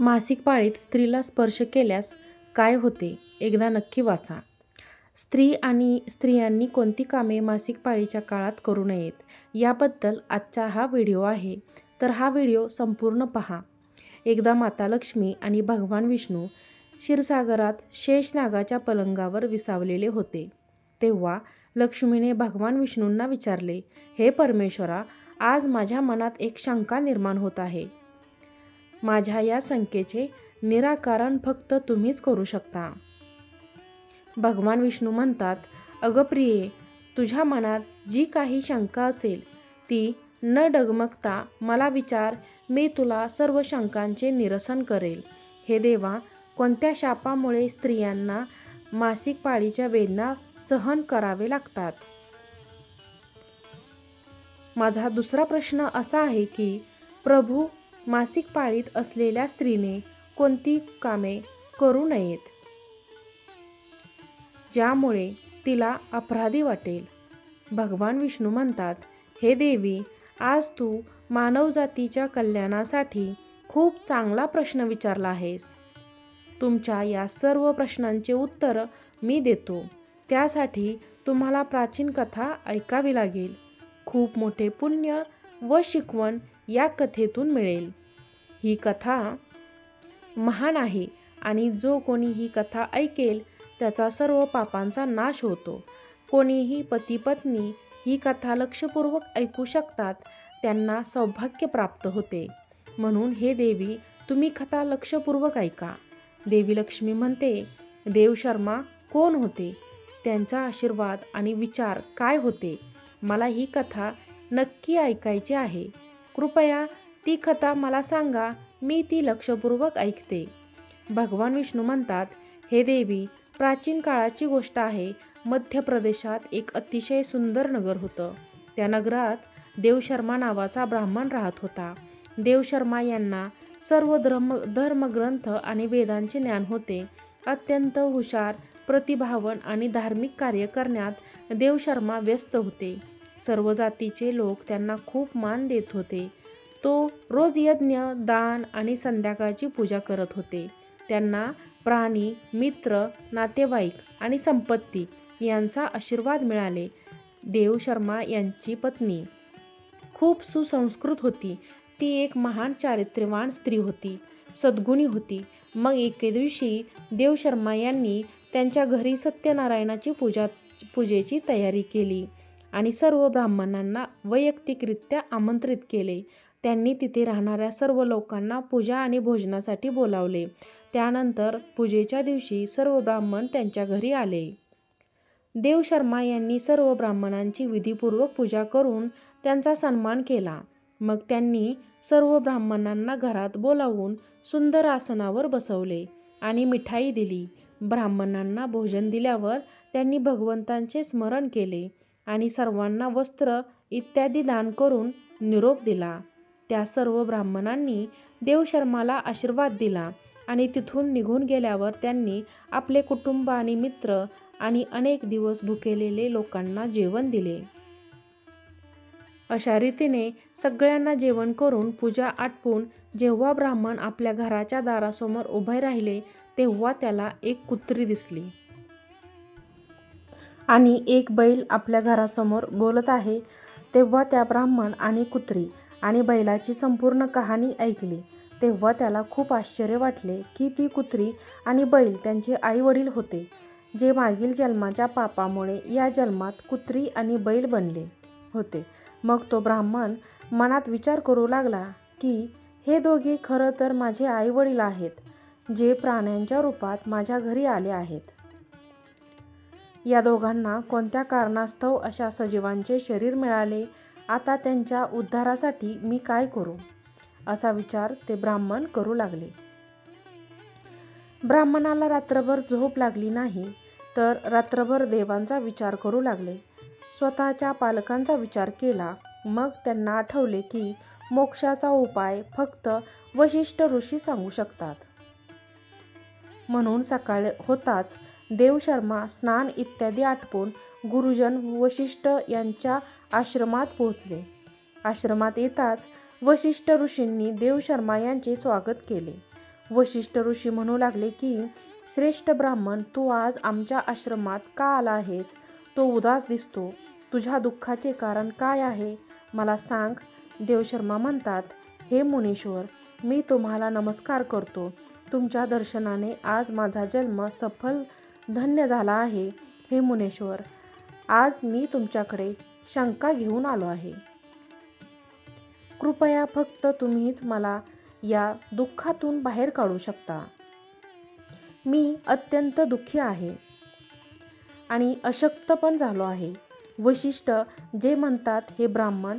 मासिक पाळीत स्त्रीला स्पर्श केल्यास काय होते? एकदा नक्की वाचा. स्त्री आणि स्त्रियांनी कोणती कामे मासिक पाळीच्या काळात करू नयेत? याबद्दल आजचा हा व्हिडिओ आहे. तर हा व्हिडिओ संपूर्ण पहा. एकदा माता लक्ष्मी आणि भगवान विष्णू क्षीरसागरात शेषनागाच्या पलंगावर विसावलेले होते. तेव्हा लक्ष्मीने भगवान विष्णूंना विचारले हे परमेश्वरा आज माझ्या मनात एक शंका निर्माण होत आहे. माझ्या या शंकेचे निराकरण फक्त तुम्हीच करू शकता. भगवान विष्णू म्हणतात अगं प्रिये तुझ्या मनात जी काही शंका असेल ती न डगमगता मला विचार मी तुला सर्व शंकांचे निरसन करेल. हे देवा कोणत्या शापामुळे स्त्रियांना मासिक पाळीच्या वेदना सहन करावे लागतात? माझा दुसरा प्रश्न असा आहे की प्रभू मासिक पाळीत असलेल्या स्त्रीने कोणती कामे करू नयेत? ज्यामुळे तिला अपराधी वाटेल. भगवान विष्णू म्हणतात हे देवी आज तू मानवजातीच्या कल्याणासाठी खूप चांगला प्रश्न विचारला आहेस. तुमच्या या सर्व प्रश्नांचे उत्तर मी देतो. त्यासाठी तुम्हाला प्राचीन कथा ऐकावी लागेल. खूप मोठे पुण्य व शिकवण या कथेतून मिळेल. ही कथा महान आहे आणि जो कोणी ही कथा ऐकेल त्याचा सर्व पापांचा नाश होतो. कोणीही पती पत्नी ही कथा लक्षपूर्वक ऐकू शकतात त्यांना सौभाग्य प्राप्त होते. म्हणून हे देवी तुम्ही कथा लक्षपूर्वक ऐका. देवी लक्ष्मी म्हणते देव शर्मा कोण होते? त्यांचा आशीर्वाद आणि विचार काय होते? मला ही कथा नक्की ऐकायची आहे. कृपया ती कथा मला सांगा मी ती लक्षपूर्वक ऐकते. भगवान विष्णू म्हणतात हे देवी प्राचीन काळाची गोष्ट आहे. मध्य प्रदेशात एक अतिशय सुंदर नगर होतं. त्या नगरात देवशर्मा नावाचा ब्राह्मण राहत होता. देवशर्मा यांना सर्व धर्म धर्मग्रंथ आणि वेदांचे ज्ञान होते. अत्यंत हुशार प्रतिभावन आणि धार्मिक कार्य करण्यात देवशर्मा व्यस्त होते. सर्व जातीचे लोक त्यांना खूप मान देत होते. तो रोज यज्ञ दान आणि संध्याकाळची पूजा करत होते. त्यांना प्राणी मित्र नातेवाईक आणि संपत्ती यांचा आशीर्वाद मिळाले. देव शर्मा यांची पत्नी. खूप सुसंस्कृत होती. ती एक महान चारित्र्यवान स्त्री होती. सद्गुणी होती. मग एके दिवशी देव शर्मा यांनी त्यांच्या घरी सत्यनारायणाची पूजा पूजेची तयारी केली आणि सर्व ब्राह्मणांना वैयक्तिकरित्या आमंत्रित केले. त्यांनी तिथे राहणाऱ्या सर्व लोकांना पूजा आणि भोजनासाठी बोलावले. त्यानंतर पूजेच्या दिवशी सर्व ब्राह्मण त्यांच्या घरी आले. देव शर्मा यांनी सर्व ब्राह्मणांची विधीपूर्वक पूजा करून त्यांचा सन्मान केला. मग त्यांनी सर्व ब्राह्मणांना घरात बोलावून सुंदर आसनावर बसवले आणि मिठाई दिली. ब्राह्मणांना भोजन दिल्यावर त्यांनी भगवंतांचे स्मरण केले आणि सर्वांना वस्त्र इत्यादी दान करून निरोप दिला. त्या सर्व ब्राह्मणांनी देवशर्माला आशीर्वाद दिला आणि तिथून निघून गेल्यावर त्यांनी आपले कुटुंब आणि मित्र आणि अनेक दिवस भुकेलेले लोकांना जेवण दिले. अशा रीतीने सगळ्यांना जेवण करून पूजा आटपून जेव्हा ब्राह्मण आपल्या घराच्या दारासमोर उभे राहिले तेव्हा त्याला एक कुत्री दिसली. आणि एक बैल आपल्या घरासमोर बोलत आहे तेव्हा त्या ब्राह्मण आणि कुत्री आणि बैलाची संपूर्ण कहाणी ऐकली तेव्हा त्याला खूप आश्चर्य वाटले की ती कुत्री आणि बैल त्यांचे आईवडील होते जे मागील जन्माच्या पापामुळे या जन्मात कुत्री आणि बैल बनले होते. मग तो ब्राह्मण मनात विचार करू लागला की हे दोघे खरं तर माझे आईवडील आहेत जे प्राण्यांच्या रूपात माझ्या घरी आले आहेत. या दोघांना कोणत्या कारणास्तव अशा सजीवांचे शरीर मिळाले आता त्यांच्या उद्धारासाठी मी काय करू? असा विचार ते ब्राह्मण करू लागले. ब्राह्मणाला रात्रभर झोप लागली नाही तर रात्रभर देवांचा विचार करू लागले. स्वतःच्या पालकांचा विचार केला. मग त्यांना आठवले की मोक्षाचा उपाय फक्त वशिष्ठ ऋषी सांगू शकतात. म्हणून सकाळ होताच देवशर्मा स्नान इत्यादी आटपून गुरुजन वशिष्ठ यांच्या आश्रमात पोहोचले. आश्रमात येताच वशिष्ठ ऋषींनी देवशर्मा यांचे स्वागत केले. वशिष्ठ ऋषी म्हणू लागले की श्रेष्ठ ब्राह्मण तू आज आमच्या आश्रमात का आला आहेस? तो उदास दिसतो. तुझ्या दुःखाचे कारण काय आहे? मला सांग. देवशर्मा म्हणतात हे मुनीश्वर मी तुम्हाला नमस्कार करतो. तुमच्या दर्शनाने आज माझा जन्म सफल धन्य झाला आहे हे मुनेश्वर. आज मी तुमच्याकडे शंका घेऊन आलो आहे. कृपया फक्त तुम्हीच मला या दुःखातून बाहेर काढू शकता. मी अत्यंत दुःखी आहे. आणि अशक्त पण झालो आहे. वशिष्ठ जे म्हणतात हे ब्राह्मण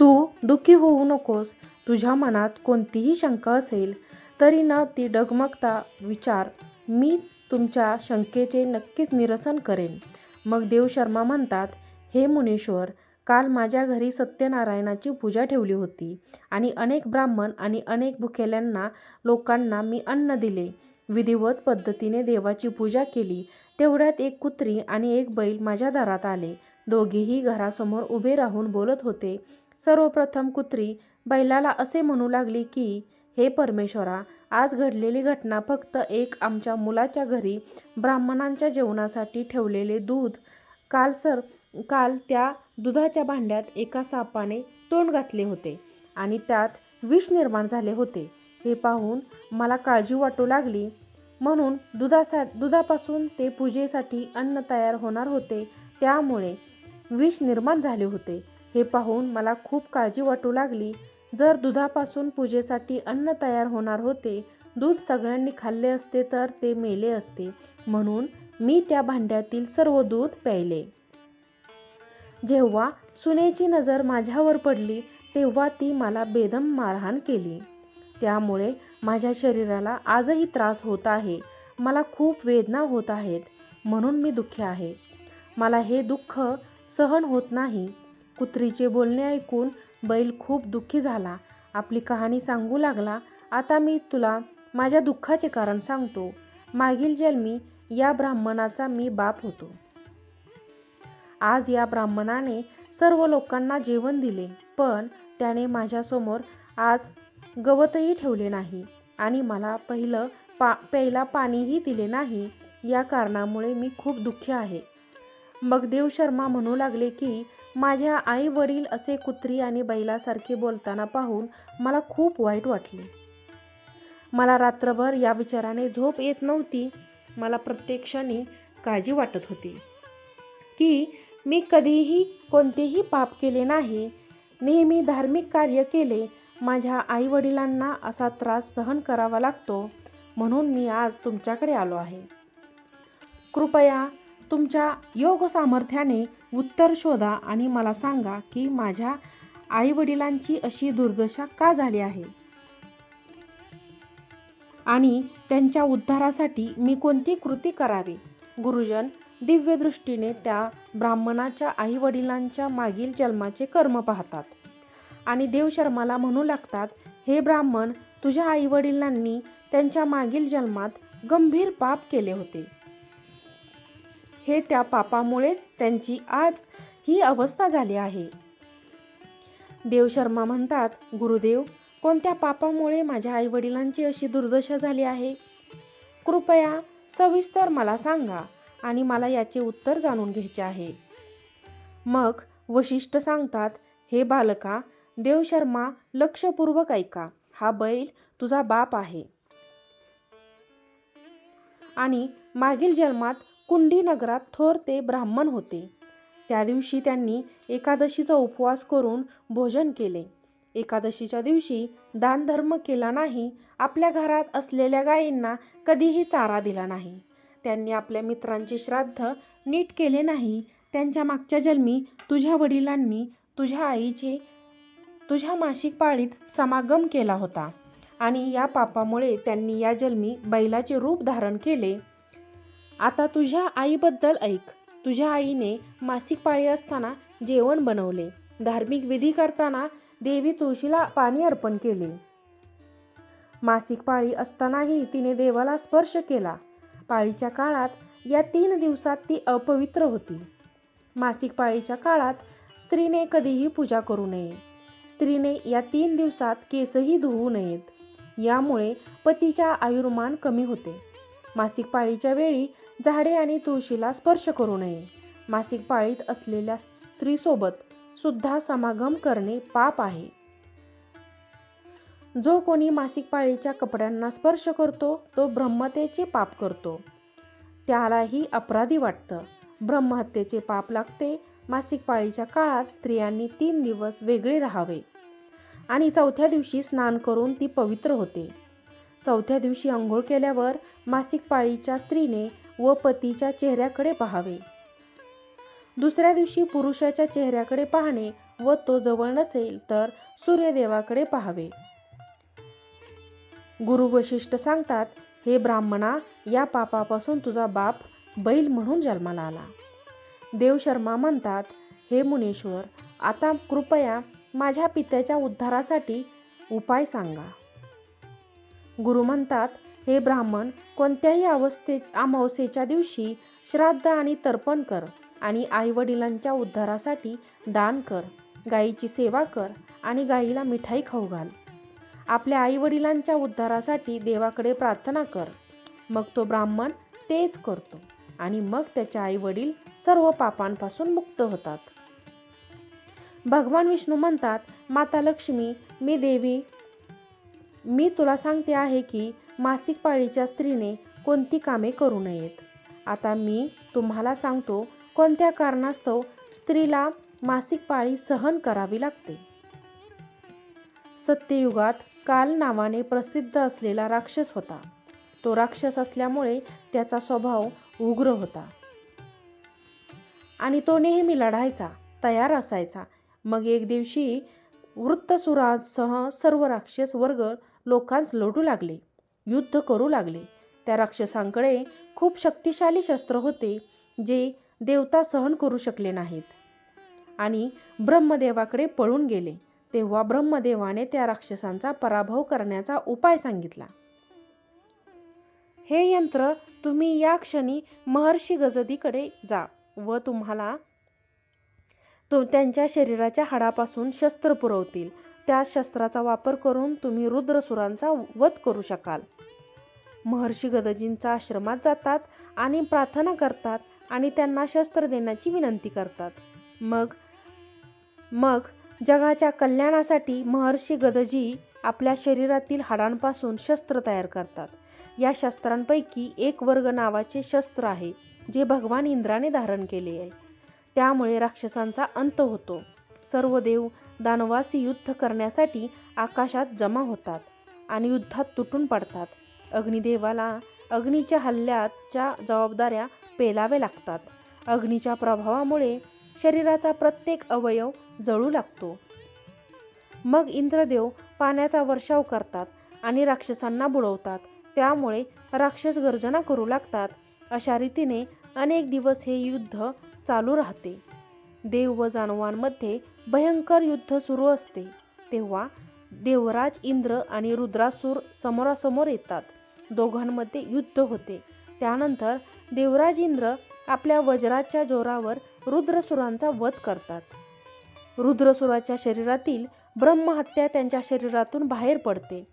तू दुःखी होऊ नकोस. तुझ्या मनात कोणतीही शंका असेल तरी न ती डगमगता विचार. मी तुमच्या शंकेचे नक्कीच निरसन करेन. मग देवशर्मा म्हणतात हे मुनेश्वर काल माझ्या घरी सत्यनारायणाची पूजा ठेवली होती आणि अनेक ब्राह्मण आणि अनेक भुकेल्यांना लोकांना मी अन्न दिले. विधिवत पद्धतीने देवाची पूजा केली. तेवढ्यात एक कुत्री आणि एक बैल माझ्या दारात आले. दोघेही घरासमोर उभे राहून बोलत होते. सर्वप्रथम कुत्री बैलाला असे म्हणू लागली की हे परमेश्वरा आज घडलेली घटना फक्त एक आमच्या मुलाच्या घरी ब्राह्मणांच्या जेवणासाठी ठेवलेले दूध. काल सर काल त्या दुधाच्या भांड्यात एका सापाने तोंड घातले होते आणि त्यात विष निर्माण झाले होते. हे पाहून मला काळजी वाटू लागली. म्हणून दुधासा दुधापासून ते पूजेसाठी अन्न तयार होणार होते त्यामुळे विष निर्माण झाले होते. हे पाहून मला खूप काळजी वाटू लागली. जर दुधापासून पूजेसाठी अन्न तयार होणार होते दूध सगळ्यांनी खाल्ले असते तर ते मेले असते. म्हणून मी त्या भांड्यातील सर्व दूध प्यायले. जेव्हा सुनेची नजर माझ्यावर पडली तेव्हा ती मला बेदम मारहाण केली. त्यामुळे माझ्या शरीराला आजही त्रास होत आहे. मला खूप वेदना होत आहेत. म्हणून मी दुःखी आहे. मला हे दुःख सहन होत नाही. कुत्रीचे बोलणे ऐकून बैल खूप दुःखी झाला. आपली कहाणी सांगू लागला. आता मी तुला माझ्या दुःखाचे कारण सांगतो. मागील जन्मी या ब्राह्मणाचा मी बाप होतो. आज या ब्राह्मणाने सर्व लोकांना जेवण दिले पण त्याने माझ्यासमोर आज गवतही ठेवले नाही आणि मला पहिलं पा प्यायला पाणीही दिले नाही. या कारणामुळे मी खूप दुःखी आहे. मग देव शर्मा म्हणू लागले की माझ्या आई वडील असे कुत्री आणि बैलासारखे बोलताना पाहून मला खूप वाईट वाटले. मला रात्रभर या विचाराने झोप येत नव्हती. मला प्रत्येक क्षणी काळजी वाटत होती. की मी कधीही कोणतेही पाप केले नाही. नेहमी धार्मिक कार्य केले. माझ्या आईवडिलांना असा त्रास सहन करावा लागतो. म्हणून मी आज तुमच्याकडे आलो आहे. कृपया तुमच्या योग सामर्थ्याने उत्तर शोधा आणि मला सांगा की माझ्या आईवडिलांची अशी दुर्दशा का झाली आहे? आणि त्यांच्या उद्धारासाठी मी कोणती कृती करावी? गुरुजन दिव्यदृष्टीने त्या ब्राह्मणाच्या आईवडिलांच्या मागील जन्माचे कर्म पाहतात. आणि देवशर्माला म्हणू लागतात हे ब्राह्मण तुझ्या आईवडिलांनी त्यांच्या मागील जन्मात गंभीर पाप केले होते. हे त्या पापामुळेच त्यांची आज ही अवस्था झाली आहे. देवशर्मा म्हणतात गुरुदेव कोणत्या पापामुळे माझ्या आईवडिलांची अशी दुर्दशा झाली आहे? कृपया सविस्तर मला सांगा आणि मला याचे उत्तर जाणून घ्यायचे आहे. मग वशिष्ठ सांगतात हे बालका देवशर्मा लक्षपूर्वक ऐका. हा बैल तुझा बाप आहे. आणि मागील जन्मात कुंडी नगरात थोर ते ब्राह्मण होते. त्या दिवशी त्यांनी एकादशीचा उपवास करून भोजन केले. एकादशीच्या दिवशी दानधर्म केला नाही आपल्या घरात असलेल्या गायींना कधीही चारा दिला नाही. त्यांनी आपल्या मित्रांचे श्राद्ध नीट केले नाही. त्यांच्या मागच्या जन्मी तुझ्या वडिलांनी तुझ्या आईचे तुझ्या मासिक पाळीत समागम केला होता आणि या पापामुळे त्यांनी या जन्मी बैलाचे रूप धारण केले. आता तुझ्या आईबद्दल ऐक. तुझ्या आईने मासिक पाळी असताना जेवण बनवले. धार्मिक विधी करताना देवी तुळशीला पाणी अर्पण केले. मासिक पाळी असतानाही तिने देवाला स्पर्श केला. पाळीच्या काळात या तीन दिवसात ती अपवित्र होती. मासिक पाळीच्या काळात स्त्रीने कधीही पूजा करू नये. स्त्रीने या तीन दिवसात केसही धुवू नयेत. यामुळे पतीच्या आयुर्मान कमी होते. मासिक पाळीच्या वेळी झाडे आणि तुळशीला स्पर्श करू नये. मासिक पाळीत असलेल्या स्त्रीसोबत सुद्धा समागम करणे पाप आहे. जो कोणी मासिक पाळीच्या कपड्यांना स्पर्श करतो तो ब्रह्मतेचे पाप करतो. त्यालाही अपराधी वाटतं. ब्रह्महत्येचे पाप लागते. मासिक पाळीच्या काळात स्त्रियांनी तीन दिवस वेगळे राहावे. आणि चौथ्या दिवशी स्नान करून ती पवित्र होते. चौथ्या दिवशी आंघोळ केल्यावर मासिक पाळीच्या स्त्रीने व पतीच्या चेहऱ्याकडे पाहावे. दुसऱ्या दिवशी पुरुषाच्या चेहऱ्याकडे पाहणे व तो जवळ नसेल तर सूर्यदेवाकडे पाहावे. गुरु वशिष्ठ सांगतात हे ब्राह्मणा या पापापासून तुझा बाप बैल म्हणून जन्माला आला. देव शर्मा म्हणतात हे मुनेश्वर आता कृपया माझ्या पित्याच्या उद्धारासाठी उपाय सांगा. गुरु म्हणतात हे ब्राह्मण कोणत्याही अवस्थे अमावस्येच्या दिवशी श्राद्ध आणि तर्पण कर आणि आईवडिलांच्या उद्धारासाठी दान कर. गायीची सेवा कर आणि गायीला मिठाई खाऊ घाल. आपल्या आईवडिलांच्या उद्धारासाठी देवाकडे प्रार्थना कर. मग तो ब्राह्मण तेच करतो आणि मग त्याचे आईवडील सर्व पापांपासून मुक्त होतात. भगवान विष्णू म्हणतात माता लक्ष्मी मी देवी मी तुला सांगते आहे की मासिक पाळीच्या स्त्रीने कोणती कामे करू नयेत? आता मी तुम्हाला सांगतो कोणत्या कारणास्तव स्त्रीला मासिक पाळी सहन करावी लागते? सत्ययुगात काल नावाने प्रसिद्ध असलेला राक्षस होता. तो राक्षस असल्यामुळे त्याचा स्वभाव उग्र होता. आणि तो नेहमी लढायचा तयार असायचा. मग एक दिवशी वृत्तसुरासह सर्व राक्षस वर्ग लोकांस लढू लागले. युद्ध करू लागले. त्या राक्षसांकडे खूप शक्तिशाली शस्त्र होते जे देवता सहन करू शकले नाहीत. आणि ब्रह्मदेवाकडे पळून गेले. तेव्हा ब्रह्मदेवाने त्या राक्षसांचा पराभव करण्याचा उपाय सांगितला. हे यंत्र तुम्ही या क्षणी महर्षी गजदीकडे जा व तुम्हाला तो त्यांच्या शरीराच्या हाडापासून शस्त्र पुरवतील. त्या शस्त्राचा वापर करून तुम्ही रुद्रसुरांचा वध करू शकाल. महर्षी गदजींच्या आश्रमात जातात आणि प्रार्थना करतात आणि त्यांना शस्त्र देण्याची विनंती करतात. मग मग जगाच्या कल्याणासाठी महर्षी गदजी आपल्या शरीरातील हाडांपासून शस्त्र तयार करतात. या शस्त्रांपैकी एक वर्ग नावाचे शस्त्र आहे जे भगवान इंद्राने धारण केले आहे. त्यामुळे राक्षसांचा अंत होतो. सर्व देव दानवासी युद्ध करण्यासाठी आकाशात जमा होतात आणि युद्धात तुटून पडतात. अग्निदेवाला अग्नीच्या हल्ल्याच्या जबाबदाऱ्या पेलावे लागतात. अग्नीच्या प्रभावामुळे शरीराचा प्रत्येक अवयव जळू लागतो. मग इंद्रदेव पाण्याचा वर्षाव करतात आणि राक्षसांना बुडवतात. त्यामुळे राक्षस गर्जना करू लागतात. अशा रीतीने अनेक दिवस हे युद्ध चालू राहते. देव व जानवांमध्ये भयंकर युद्ध सुरू असते. तेव्हा देवराज इंद्र आणि रुद्रासूर समोरासमोर येतात. दोघांमध्ये युद्ध होते. त्यानंतर देवराज इंद्र आपल्या वज्राच्या जोरावर रुद्रसुरांचा वध करतात. रुद्रसुराच्या शरीरातील ब्रह्महत्या त्यांच्या शरीरातून बाहेर पडते.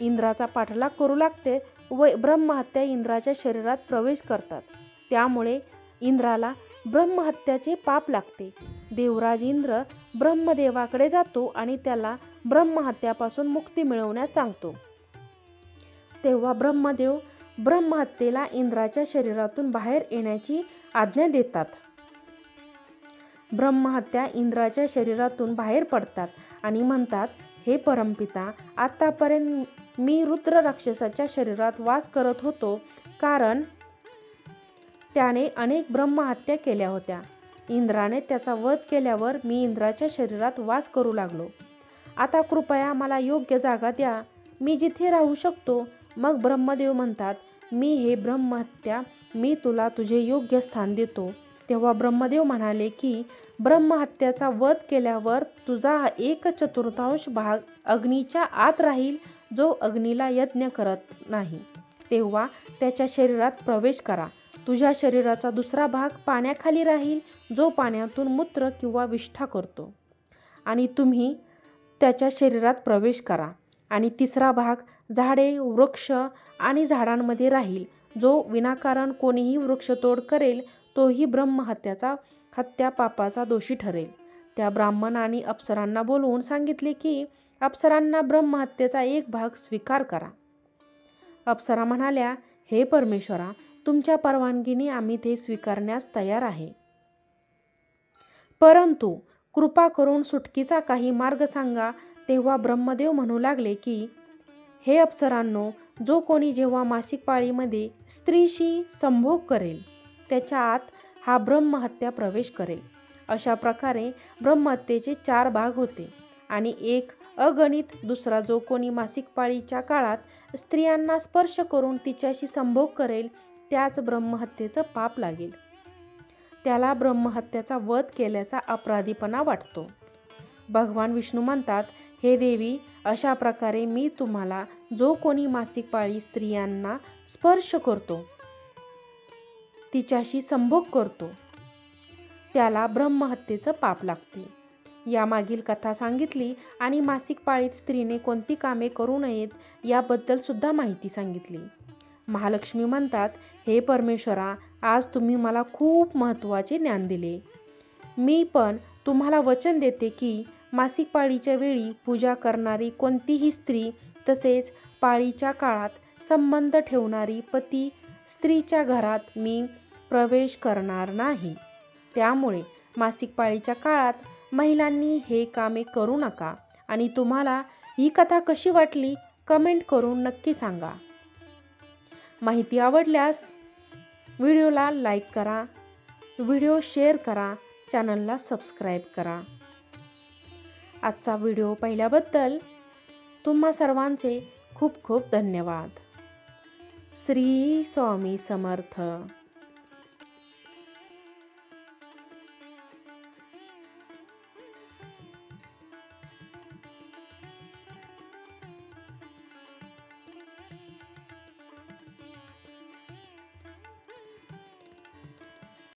इंद्राचा पाठलाग करू लागते व ब्रह्महत्या इंद्राच्या शरीरात प्रवेश करतात. त्यामुळे इंद्राला ब्रह्महत्याचे पाप लागते. देवराज इंद्र ब्रह्मदेवाकडे जातो आणि त्याला ब्रह्महत्यापासून मुक्ती मिळवण्यास सांगतो. तेव्हा ब्रह्मदेव ब्रह्महत्येला इंद्राच्या शरीरातून बाहेर येण्याची आज्ञा देतात. ब्रह्महत्या इंद्राच्या शरीरातून बाहेर पडतात आणि म्हणतात हे परमपिता आतापर्यंत मी रुद्र राक्षसाच्या शरीरात वास करत होतो कारण त्याने अनेक ब्रह्महत्या केल्या होत्या. इंद्राने त्याचा वध केल्यावर मी इंद्राच्या शरीरात वास करू लागलो. आता कृपया मला योग्य जागा द्या. मी जिथे राहू शकतो मग ब्रह्मदेव म्हणतात मी हे ब्रह्महत्या मी तुला तुझे योग्य स्थान देतो. तेव्हा ब्रह्मदेव म्हणाले की ब्रह्महत्याचा वध केल्यावर तुझा एक चतुर्थांश भाग अग्नीच्या आत राहील जो अग्नीला यज्ञ करत नाही. तेव्हा त्याच्या शरीरात प्रवेश करा. तुझ्या शरीराचा दुसरा भाग पाण्याखाली राहील जो पाण्यातून मूत्र किंवा विष्ठा करतो. आणि तुम्ही त्याच्या शरीरात प्रवेश करा. आणि तिसरा भाग झाडे वृक्ष आणि झाडांमध्ये राहील. जो विनाकारण कोणीही वृक्षतोड करेल तोही ब्रह्महत्याचा हत्या पापाचा दोषी ठरेल. त्या ब्राह्मणाने अप्सरांना बोलवून सांगितले की अप्सरांना ब्रह्महत्येचा एक भाग स्वीकार करा. अप्सरा म्हणाल्या हे परमेश्वरा तुमच्या परवानगीने आम्ही ते स्वीकारण्यास तयार आहे. परंतु कृपा करून सुटकीचा काही मार्ग सांगा. तेव्हा ब्रह्मदेव म्हणू लागले की हे अप्सरांनो जो कोणी जेव्हा मासिक पाळीमध्ये स्त्रीशी संभोग करेल त्याच्या आत हा ब्रह्महत्या प्रवेश करेल. अशा प्रकारे ब्रह्महत्येचे चार भाग होते आणि एक अगणित दुसरा जो कोणी मासिक पाळीच्या काळात स्त्रियांना स्पर्श करून तिच्याशी संभोग करेल त्याच ब्रह्महत्येचं पाप लागेल. त्याला ब्रह्महत्याचा वध केल्याचा अपराधीपणा वाटतो. भगवान विष्णू म्हणतात हे देवी अशा प्रकारे मी तुम्हाला जो कोणी मासिक पाळी स्त्रियांना स्पर्श करतो तिच्याशी संभोग करतो त्याला ब्रह्महत्येचं पाप लागते. यामागील कथा सांगितली आणि मासिक पाळीत स्त्रीने कोणती कामे करू नयेत याबद्दल सुद्धा माहिती सांगितली. महालक्ष्मी म्हणतात हे परमेश्वरा आज तुम्ही मला खूप महत्त्वाचे ज्ञान दिले. मी पण तुम्हाला वचन देते की मासिक पाळीच्या वेळी पूजा करणारी कोणतीही स्त्री तसेच पाळीच्या काळात संबंध ठेवणारी पती स्त्रीच्या घरात मी प्रवेश करणार नाही. त्यामुळे मासिक पाळीच्या काळात महिलांनी हे कामे करू नका आणि तुम्हाला ही कथा कशी वाटली कमेंट करून नक्की सांगा. माहिती आवडल्यास व्हिडिओला लाईक करा व्हिडिओ शेअर करा चॅनलला सबस्क्राईब करा. आजचा व्हिडिओ पाहिल्याबद्दल तुम्हा सर्वांचे खूप खूप धन्यवाद. श्री स्वामी समर्थ.